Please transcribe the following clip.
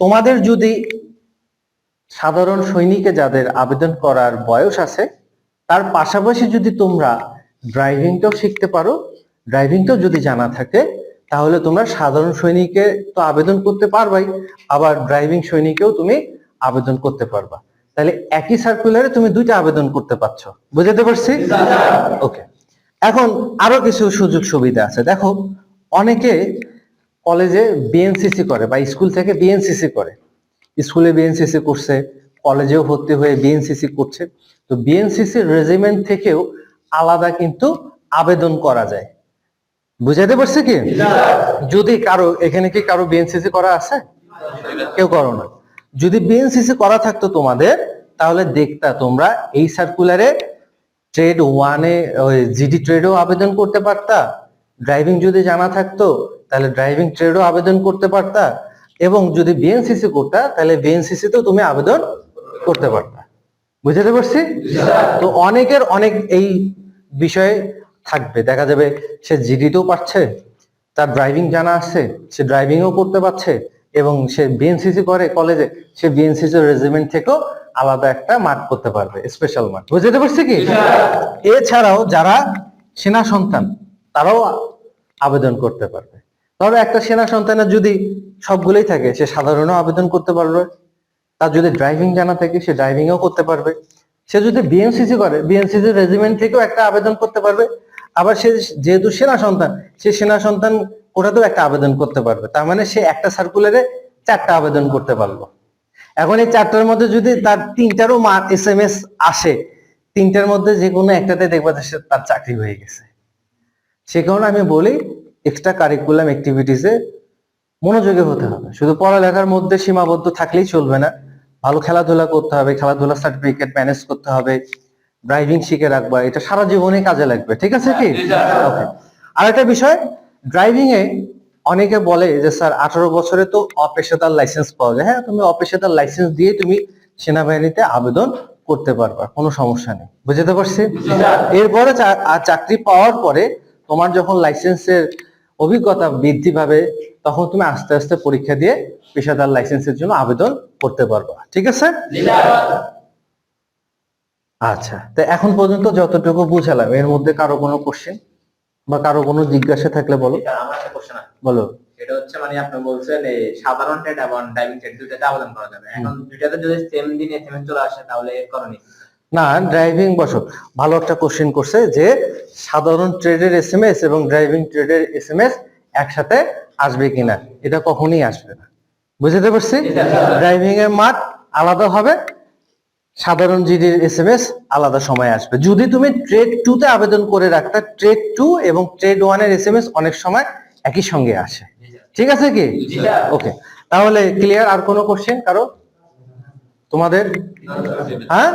তোমাদের যদি সাধারণ সৈনিকে যাদের আবেদন করার বয়স আছে তার পাশাপাশি যদি তোমরা ড্রাইভিংটাও শিখতে পারো ড্রাইভিংটাও যদি জানা থাকে তাহলে তোমরা সাধারণ সৈনিকে তো আবেদন করতে পারবাই আবার ড্রাইভিং সৈনিকেও তুমি আবেদন করতে পারবা। তাহলে একই সার্কুলারে তুমি দুইটা আবেদন করতে পারছ। বুঝতে পারছি? ওকে এখন আরও কিছু সুযোগ সুবিধা আছে। দেখো অনেকে কলেজে বিএনসিসি করে বা স্কুল থেকে বিএনসিসি করে। স্কুলে বিএনসিসি করছে কলেজেও ভর্তি হয়ে বিএনসিসি করছে। তো বিএনসিসি রেজিমেন্ট থেকেও আলাদা কিন্তু আবেদন করা যায়। বুঝাইতে পারছে কি? যদি কারও এখানে কি কারও বিএনসিসি করা আছে? কেউ করো না। যদি বিএনসিসি করা থাকতো তোমাদের তাহলে দেখতা তোমরা এই সার্কুলারে ট্রেড ওয়ানে জিডি ট্রেডও আবেদন করতে পারতা। ড্রাইভিং যদি জানা থাকতো তাহলে ড্রাইভিং ট্রেডও আবেদন করতে পারতা এবং যদি বিএনসিসি করতা তাহলে বিএনসিসি তেও তুমি আবেদন করতে পারতা। বুঝতে পারছি? তো অনেকের অনেক এই বিষয়ে থাকবে। দেখা যাবে সে জিডিতেও পারছে তার ড্রাইভিং জানা আছে সে ড্রাইভিংও করতে পারছে এবং সে বিএনসিসি করে কলেজে সে বিএনসিসি রেজিমেন্ট থেকেও আলাদা একটা মার্ক করতে পারবে স্পেশাল মার্ক বুঝতে পারছি কি? এছাড়াও যারা সেনা সন্তান তারাও আবেদন করতে পারবে। তবে একটা সেনা সন্তানের যদি সবগুলোই থাকে, সে সাধারণও আবেদন করতে পারবে। তার যদি ড্রাইভিং জানা থাকে, সে ড্রাইভিংও করতে পারবে। সে যদি বিএনসিসি করে বিএনসিসি রেজিমেন্ট থেকেও একটা আবেদন করতে পারবে। আবার সে যেহেতু সেনা সন্তান, সে সেনা সন্তান ওটাতেও একটা আবেদন করতে পারবে। তার মানে সে একটা সার্কুলারে চারটা আবেদন করতে পারল। এখন এই চারটার মধ্যে যদি তার তিনটারও এস এম এস আসে, তিনটার মধ্যে যে কোনো একটাতে দেখবা সে তার চাকরি হয়ে গেছে। সে কারণে আমি বলি এক্সট্রা কারিকুলাম অ্যাক্টিভিটিসে মনোযোগী হতে হবে। শুধু পড়ালেখার মধ্যে সীমাবদ্ধ থাকলেই চলবে না। ভালো খেলাধুলা করতে হবে খেলাধুলা সার্টিফিকেট ম্যানেজ করতে হবে ড্রাইভিং শিখে রাখবা এটা সারা জীবনে কাজে লাগবে ঠিক আছে কি? আর একটা বিষয় ড্রাইভিং এ অনেকে বলে যে স্যার আঠারো বছরে তো অপেশাদার লাইসেন্স পাওয়া যায়। হ্যাঁ তুমি অপেশাদার লাইসেন্স দিয়ে তুমি সেনাবাহিনীতে আবেদন করতে পারবা কোনো সমস্যা নেই। বুঝতে পারছি? এরপরে আর চাকরি পাওয়ার পরে তোমার যখন লাইসেন্সের অভিজ্ঞতা বৃদ্ধি পাবে তখন তুমি আস্তে আস্তে পরীক্ষা দিয়ে পেশাদার লাইসেন্সের জন্য আবেদন করতে পারবা। ঠিক আছে? আচ্ছা তো এখন পর্যন্ত যতটুকু বুঝালাম এর মধ্যে কারও কোনো কোশ্চেন বা কারও কোনো জিজ্ঞাসা থাকলে বলো। আমার একটা কোশ্চেন বলো। সেটা হচ্ছে মানে আপনি বলছেন এই সাধারণ টেট এবং ড্রাইভিং টেট দুইটাতে আবেদন করা যাবে। এখন দুইটাতে যদি সেম দিন এসএমএস চলে আসে তাহলে এর করণীয় কি? না ড্রাইভিং বসো ভালো একটা কোশ্চেন করছে যে সাধারণ ট্রেডের এস এম এস এবং ড্রাইভিং ট্রেডের এস এম এস একসাথে আসবে কিনা? এটা কখনই আসবে না। বুঝতে পারছি? ড্রাইভিং এর মাঠ আলাদা হবে সাধারণ জিডির এস এম এস আলাদা সময় আসবে। যদি তুমি ট্রেড টু তে আবেদন করে রাখতে ট্রেড টু এবং ট্রেড ওয়ানের এস এম এস অনেক সময় একই সঙ্গে আসে। ঠিক আছে কি? ওকে তাহলে ক্লিয়ার আর কোনো কোশ্চেন কারও? তোমাদের? হ্যাঁ?